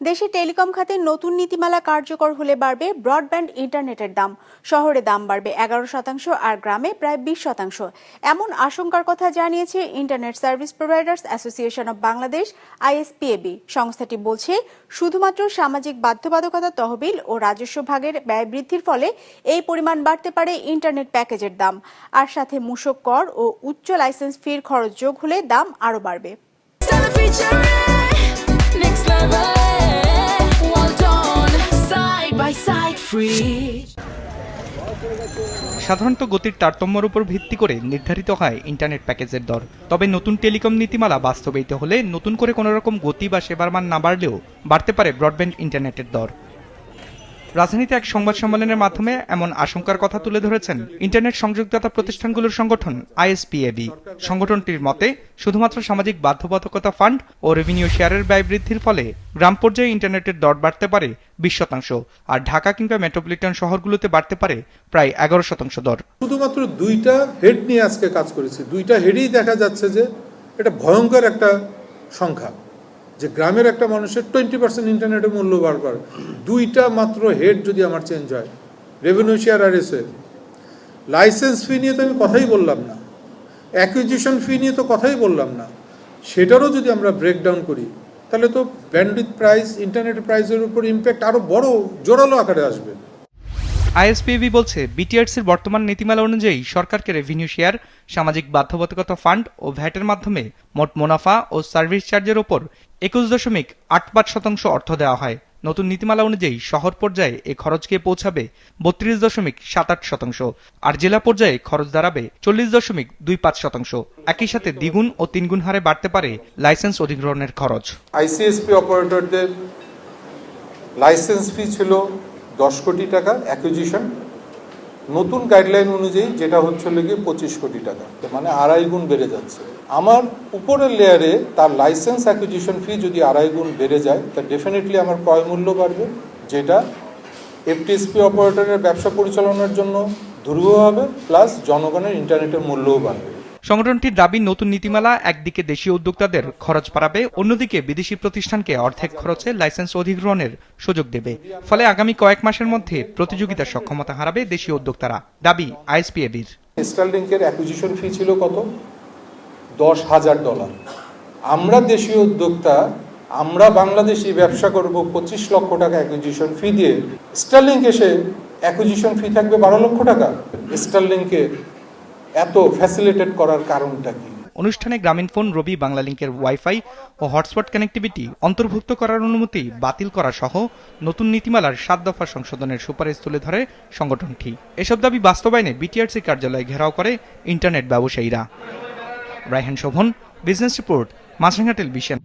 দেশে টেলিকম খাতে নতুন নীতিমালা কার্যকর হলে বাড়বে ব্রডব্যান্ড ইন্টারনেটের দাম। শহরে দাম বাড়বে এগারো শতাংশ আর গ্রামে প্রায় বিশ শতাংশ। এমন আশঙ্কার কথা জানিয়েছে internet service providers association of Bangladesh, ISPAB. সংস্থাটি বলছে, শুধুমাত্র সামাজিক বাধ্যবাধকতা তহবিল ও রাজস্ব ভাগের ব্যয় বৃদ্ধির ফলে এই পরিমাণ বাড়তে পারে ইন্টারনেট প্যাকেজের দাম। আর সাথে মূসক কর ও উচ্চ লাইসেন্স ফির খরচ যোগ হলে দাম আরও বাড়বে। সাধারণত গতির তারতম্যের উপর ভিত্তি করে নির্ধারিত হয় ইন্টারনেট প্যাকেজের দর। তবে নতুন টেলিকম নীতিমালা বাস্তবায়িত হলে নতুন করে কোনোরকম গতি বা সেবার মান না বাড়লেও বাড়তে পারে ব্রডব্যান্ড ইন্টারনেটের দর। রাজধানীতে এক সংবাদ সম্মেলনের মাধ্যমে এমন আশঙ্কার কথা তুলে ধরেছেন ইন্টারনেট সংযোগদাতা প্রতিষ্ঠানগুলোর সংগঠন, আইএসপিএবি। সংগঠনটির মতে, শুধুমাত্র সামাজিক বাধ্যবাধকতা ফান্ড ও রেভিনিউ শেয়ারের ব্যয় বৃদ্ধির ফলে গ্রাম পর্যায়ে ইন্টারনেটের দর বাড়তে পারে বিশ শতাংশ, আর ঢাকা কিংবা মেট্রোপলিটন শহরগুলোতে বাড়তে পারে প্রায় এগারো শতাংশ দর। শুধুমাত্র দুইটা হেড নিয়ে আজকে কাজ করেছি। দুইটা হেডেই দেখা যাচ্ছে যে এটা ভয়ঙ্কর একটা সংখ্যা। যে গ্রামের একটা মানুষের টোয়েন্টি পার্সেন্ট ইন্টারনেটের মূল্য বাড়বার দুইটা মাত্র হেড যদি আমার চেঞ্জ হয় রেভিনিউ শেয়ার আর এসে লাইসেন্স ফি নিয়ে তো আমি কথাই বললাম না। অ্যাকুইজিশন ফি নিয়ে তো কথাই বললাম না। সেটারও যদি আমরা ব্রেকডাউন করি, তাহলে তো ব্যান্ডউইথ প্রাইস ইন্টারনেট প্রাইসের উপর ইম্প্যাক্ট আরও বড়, জোরালো আকারে আসবে। আইএসপিবি বলছে, বিটিআরসির বর্তমান নীতিমালা অনুযায়ী সরকারকে রেভিনিউ শেয়ার সামাজিক বাধ্যবাধকতা ফান্ড ও ভ্যাটের মাধ্যমে মোট মুনাফা ও সার্ভিস চার্জের ওপর একুশ দশমিক আট পাঁচ শতাংশ অর্থ দেওয়া হয়। নতুন নীতিমালা অনুযায়ী শহর পর্যায়ে এ খরচ গিয়ে পৌঁছাবে বত্রিশ দশমিক সাত আট শতাংশ, আর জেলা পর্যায়ে খরচ দাঁড়াবে চল্লিশ দশমিক দুই পাঁচ শতাংশ। একই সাথে দ্বিগুণ ও তিনগুণ হারে বাড়তে পারে লাইসেন্স অধিগ্রহণের খরচ। আইসিএসপি অপারেটরদের লাইসেন্স ফি ছিল দশ কোটি টাকা অ্যাকুইজিশন নতুন গাইডলাইন অনুযায়ী যেটা হচ্ছে লেগে পঁচিশ কোটি টাকা। মানে আড়াই গুণ বেড়ে যাচ্ছে। আমার উপরের লেয়ারে তার লাইসেন্স অ্যাকুইজিশন ফি যদি আড়াই গুণ বেড়ে যায়, তা ডেফিনেটলি আমার ক্রয় মূল্য বাড়বে, যেটা এফটিএসপি অপারেটরের ব্যবসা পরিচালনার জন্য দুর্বহ হবে প্লাস জনগণের ইন্টারনেটের মূল্যও বাড়বে। সংগঠনটির দাবি, নতুন নীতিমালা একদিকে দেশীয় উদ্যোক্তাদের খরচ বাড়াবে, অন্যদিকে বিদেশি প্রতিষ্ঠানকে অর্ধেক খরচে লাইসেন্স অধিগ্রহণের সুযোগ দেবে। ফলে আগামী কয়েক মাসের মধ্যে প্রতিযোগিতার সক্ষমতা হারাবে দেশীয় উদ্যোক্তারা। দাবি আইএসপিএবির। স্টারলিংকের অ্যাকুইজিশন ফি ছিল কত? দশ হাজার ডলার আমরা দেশীয় উদ্যোক্তা, আমরা বাংলাদেশি ব্যবসা করব, পঁচিশ লক্ষ টাকা অ্যাকুইজিশন ফি দিয়ে। স্টারলিংক এসে অ্যাকুইজিশন ফি থাকবে বারো লক্ষ টাকা। স্টারলিংকে এত ফ্যাসিলিটেট করার কারণটা কি? অনুষ্ঠানে গ্রামীণ ফোন, রবি, বাংলালিংকের ওয়াইফাই ও হটস্পট কানেক্টিভিটি অন্তর্ভুক্ত করার অনুমতি বাতিল করা সহ নতুন নীতিমালার সাত দফা সংশোধনের সুপারিশ তুলে ধরে সংগঠনটি। এসব দাবি বাস্তবায়নে বিটিআরসি কার্যালয়ে ঘেরাও করে ইন্টারনেট ব্যবসায়ীরা। Raihan Shovon business report Maasranga television